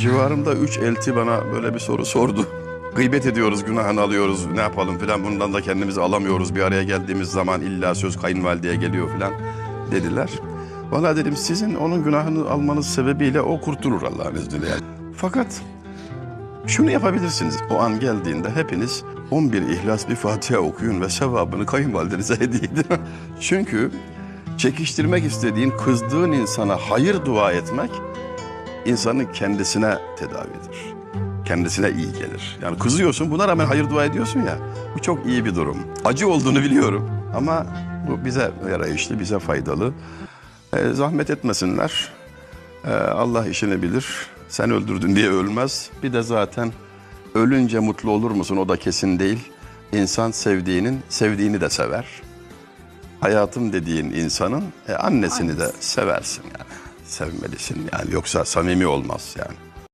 Civarımda üç elti bana böyle bir soru sordu. Gıybet ediyoruz, günahını alıyoruz, ne yapalım filan. Bundan da kendimizi alamıyoruz. Bir araya geldiğimiz zaman illa söz kayınvalideye geliyor filan dediler. Valla dedim sizin onun günahını almanız sebebiyle o kurtulur Allah'ın izniyle. yani. Fakat şunu yapabilirsiniz. O an geldiğinde hepiniz 11 İhlas bir Fatiha okuyun ve sevabını kayınvalidenize hediye edin. Çünkü çekiştirmek istediğin, kızdığın insana hayır dua etmek insanın kendisine tedavidir. Kendisine iyi gelir. Yani kızıyorsun buna rağmen hayır dua ediyorsun ya. Bu çok iyi bir durum. Acı olduğunu biliyorum ama bu bize yarayışlı, bize faydalı. Ee, zahmet etmesinler. Ee, Allah işini bilir. Sen öldürdün diye ölmez. Bir de zaten ölünce mutlu olur musun o da kesin değil. İnsan sevdiğinin sevdiğini de sever. Hayatım dediğin insanın e, annesini de seversin yani. Sevmelisin yani yoksa samimi olmaz yani.